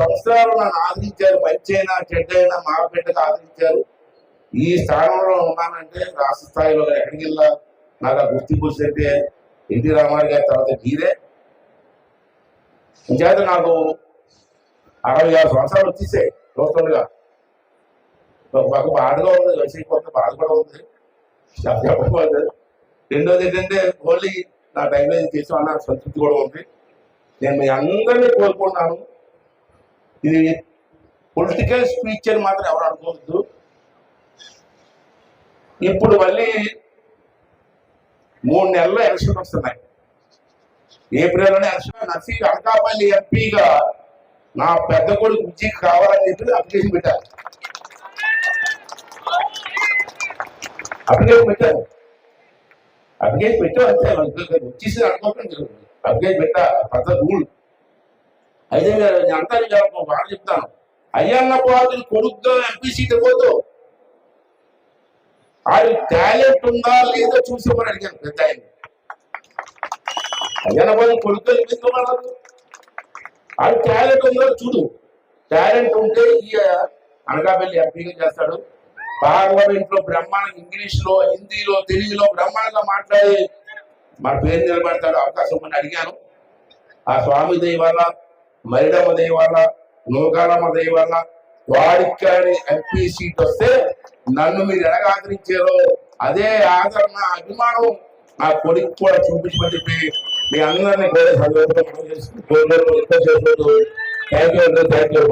సంవత్సరాలు నన్ను ఆదరించారు మంచి అయినా చెడ్డ అయినా మా బిడ్డకు ఆదరించారు. ఈ స్థానంలో ఉన్నానంటే రాష్ట్ర స్థాయిలో ఎక్కడికి వెళ్ళా నాకు గుర్తింపు వస్తుంటే ఎన్టీ రామారావు గారి తర్వాత మీరే. ఇంచేత నాకు అరవై ఆరు సంవత్సరాలు వచ్చేసాయి చూస్తుండగా ఒక బాధగా ఉంది వచ్చి కొంత బాధ కూడా ఉంది. చెప్పకపోతే రెండోది ఏంటంటే ఓన్లీ నా టైంలో ఇది చేసాం అన్న సంతృప్తి కూడా ఉంది. నేను మీ అందరినీ కోరుకున్నాను ఇది పొలిటికల్ స్పీచ్ అని మాత్రం ఎవరు అనుకోవద్దు. ఇప్పుడు మళ్ళీ మూడు నెలల్లో ఎలక్షన్ వస్తున్నాయి. ఏప్రిల్లోనే ఎలక్షన్ నర్సీ అనకాపల్లి ఎంపీగా నా పెద్ద కొడుకు విజయ్ కావాలని చెప్పి అప్లికేషన్ పెట్టారు. అప్లికేషన్ పెట్టారు. అప్లికేషన్ పెట్టారు అంతే. వచ్చేసి అనుకోకండి అప్లికేషన్ పెట్టా. పెద్ద రూల్ అయితే అంతా నేను అంతా చెప్తాను. అయ్యన్న పాదులు కొడుకుగా ఎంపీ సీట్ ఇవ్వద్దు. ఆడి టాలెంట్ ఉందా లేదో చూసామని అడిగాను పెద్ద ఆయన అయ్యన్న పాదులు కొడుకుగా ఇవ్వమన్నారు ఆడి టాలెంట్ ఉందో చూడు. టాలెంట్ ఉంటే ఈ అనకాపల్లి ఎంపీగా చేస్తాడు. పార్లమెంట్లో బ్రహ్మాండ ఇంగ్లీష్లో హిందీలో తెలుగులో బ్రహ్మాండంగా మాట్లాడి మన పేరు నిలబడతాడు అవకాశం ఉందని అడిగాను. ఆ స్వామి దయ వల్ల మరిడమ్మ దయ వల్ల నూకాలమ్మ దయ వాడికి కానీ ఎంపీ సీట్ వస్తే నన్ను మీరు ఎలాగ ఆదరించారో అదే ఆదరణ అభిమానం నా కొడుకు కూడా చూపించమని చెప్పి మీ అందరినీ కూడా సందర్భంగా థ్యాంక్ యూ థ్యాంక్ యూ